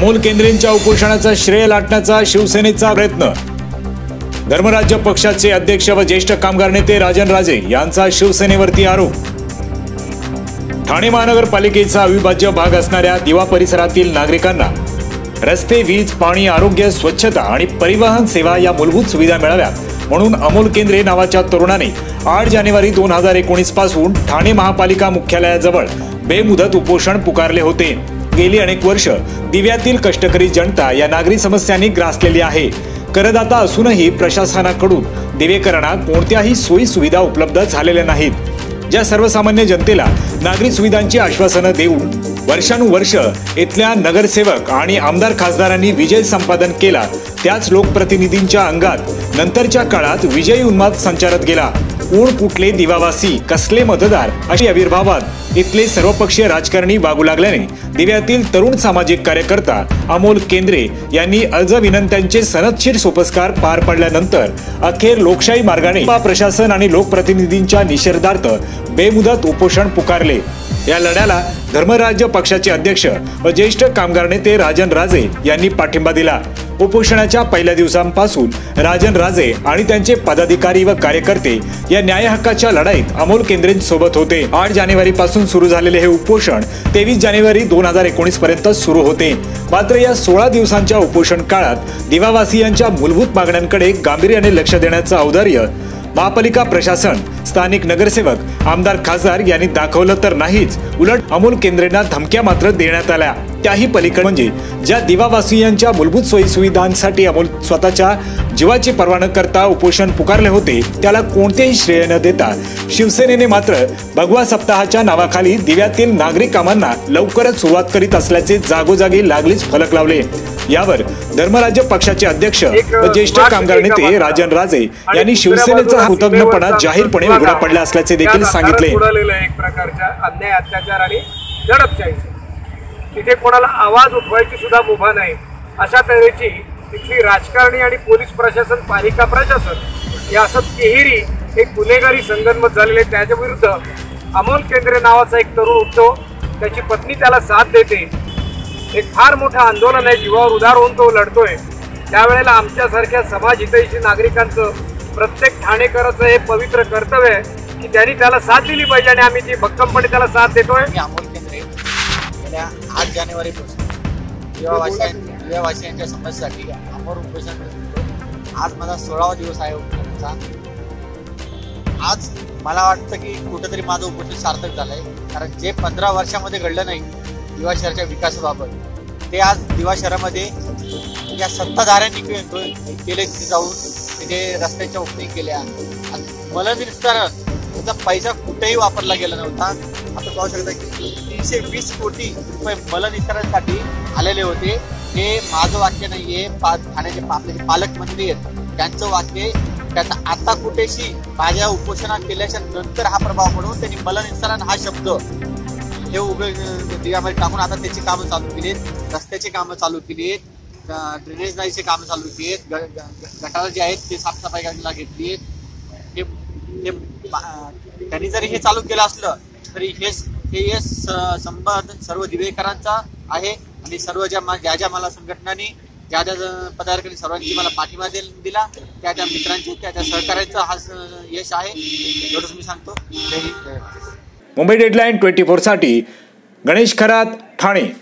अमोल केंद्रेंच्या उपोषणाचा श्रेय लाटण्याचा शिवसेनेचा प्रयत्न. धर्मराज्य पक्षाचे अध्यक्ष व ज्येष्ठ कामगार नेते राजन राजे यांचा शिवसेनेवरती आरोप. ठाणे महानगरपालिकेचा अविभाज्य भाग असणाऱ्या दिवा परिसरातील नागरिकांना रस्ते वीज पाणी आरोग्य स्वच्छता आणि परिवहन सेवा या मूलभूत सुविधा मिळाव्यात म्हणून अमोल केंद्रे नावाच्या तरुणाने आठ जानेवारी दोन हजार एकोणीसपासून ठाणे महापालिका मुख्यालयाजवळ बेमुदत उपोषण पुकारले होते. गेली अनेक वर्ष दिव्यातील कष्टकरी जनता या नागरी समस्यांनी ग्रासलेली आहे. करदाता असूनही प्रशासनाकडून दिवेकरणात कोणत्याही सोयी सुविधा उपलब्ध झालेल्या नाहीत. ज्या सर्वसामान्य जनतेला नागरी सुविधांची आश्वासनं देऊन वर्षानुवर्ष इथल्या नगरसेवक आणि आमदार खासदारांनी विजय संपादन केला त्याच लोकप्रतिनिधींच्या अंगात नंतरच्या काळात विजयी उन्माद संचारत गेला. कोण कुठले दिवावासी कसले मतदार अशी आविर्भावात इथले सर्वपक्षीय राजकारणी वागू लागल्याने दिव्यातील तरुण सामाजिक कार्यकर्ता अमोल केंद्रे यांनी अर्ज विनंत्यांचे सनदशीर सोपस्कार पार पडल्यानंतर अखेर लोकशाही मार्गाने प्रशासन आणि लोकप्रतिनिधींच्या निषेधार्थ बेमुदत उपोषण पुकारले. या लढ्याला धर्मराज्य पक्षाचे अध्यक्ष व ज्येष्ठ कामगार नेते राजन राजे यांनी पाठिंबा दिला. उपोषणाच्या पहिल्या दिवसांपासून राजन राजे आणि त्यांचे पदाधिकारी व कार्यकर्ते या न्याय हक्काच्या लढाईत अमोल केंद्रेंसोबत होते. आठ जानेवारी पासून सुरू झालेले हे उपोषण तेवीस जानेवारी दोन हजार एकोणीस पर्यंत सुरू होते. मात्र या सोळा दिवसांच्या उपोषण काळात दिवावासियांच्या मूलभूत मागण्यांकडे गांभीर्याने लक्ष देण्याचं औदार्य महापालिका प्रशासन स्थानिक नगरसेवक आमदार खासदार यांनी दाखवलं तर नाहीच. उलट अमोल केंद्रेंना धमक्या मात्र देण्यात आल्या. त्याही पलीकडे म्हणजे ज्या दिवावासियांच्या मूलभूत सोयी सुविधांसाठी अमोल स्वतःच्या जीवाची पर्वा न करता उपोषण पुकारले होते त्याला कोणतेही श्रेय न देता शिवसेनेने मात्र भगवा सप्ताहाच्या नावाखाली दिव्यातील नागरी कामांना लवकरच सुरुवात करीत असल्याचे जागोजागी लागलीच फलक लावले. यावर धर्मराज्य पक्षाचे अध्यक्ष व ज्येष्ठ कामगार नेते राजन राजे यांनी शिवसेनेचा हुतग्नपणा जाहीरपणे उघडा पडला असल्याचे देखील सांगितले. एक प्रकारच्या अन्याय अत्याचार आणि तिथे कोणाला आवाज उठवायची सुद्धा मुभा नाही. अशा तऱ्हेची तिथली राजकारणी आणि पोलीस प्रशासन पालिका प्रशासन या असं तिहेरी एक गुन्हेगारी संगनमत झालेले त्याच्या विरुद्ध अमोल केंद्रे नावाचा एक तरुण उठतो. त्याची पत्नी त्याला साथ देते. एक फार मोठं आंदोलन आहे. जीवावर उदार होऊन तो लढतोय. त्यावेळेला आमच्यासारख्या समाज हितैषी नागरिकांचं प्रत्येक ठाणेकराचं हे पवित्र कर्तव्य आहे की त्यांनी त्याला साथ दिली पाहिजे आणि आम्ही ती भक्कमपणे त्याला साथ देतोय. अमोल गेल्या आठ जानेवारीपासून युवावासियां युवावासियांच्या समस्येसाठी अमोल उपोषण करत होतो. आज माझा सोळावा दिवस आहे उपोषणाचा. आज मला वाटतं की कुठंतरी माझं उपोषण सार्थक झालं आहे कारण जे पंधरा वर्षामध्ये घडलं नाही दिवा शहराच्या विकासाबाबत ते आज दिवा शहरामध्ये या सत्ताधाऱ्यांनी केले तिथे जाऊन तिथे रस्त्यांच्या ओपनिंग केल्या. आणि मलनिर्स्थारण त्याचा पैसा कुठेही वापरला गेला नव्हता. आता पाहू शकता की तीनशे वीस कोटी रुपये मलनिर्स्थारणासाठी आलेले होते. हे माझं वाक्य नाहीये. पा ठाण्याचे पा- आपले जे पालकमंत्री आहेत. त्यांचं वाक्य आहे. आता कुठेशी माझ्या उपोषणात केल्याच्यानंतर हा प्रभाव म्हणून त्यांनी मलनिर्स्थारण हा शब्द हे उभे टाकून आता त्याची कामं चालू केली आहेत रस्त्याची कामं चालू केली आहेत ड्रेनेज नाईचे कामं चालू केली आहेत ग- गटारं जे आहेत ते साफसफाई करायला घेतली आहेत हे हे त्यांनी जरी हे चालू केलं असलं तरी हे हे यश स- संवाद सर्व दिवेकरांचा आहे आणि सर्व ज्या मा- ज्या ज्या मला संघटनांनी ज्या ज्या ज- पदाधिकारी सर्वांची मला पाठिंबा दिला त्या त्या मित्रांची त्या त्या सहकार्यांचा हा यश आहे. एवढंच मी सांगतो. जय हिंद. मुंबई डेडलाईन ट्वेंटी फोरसाठी गणेश खरात ठाणे.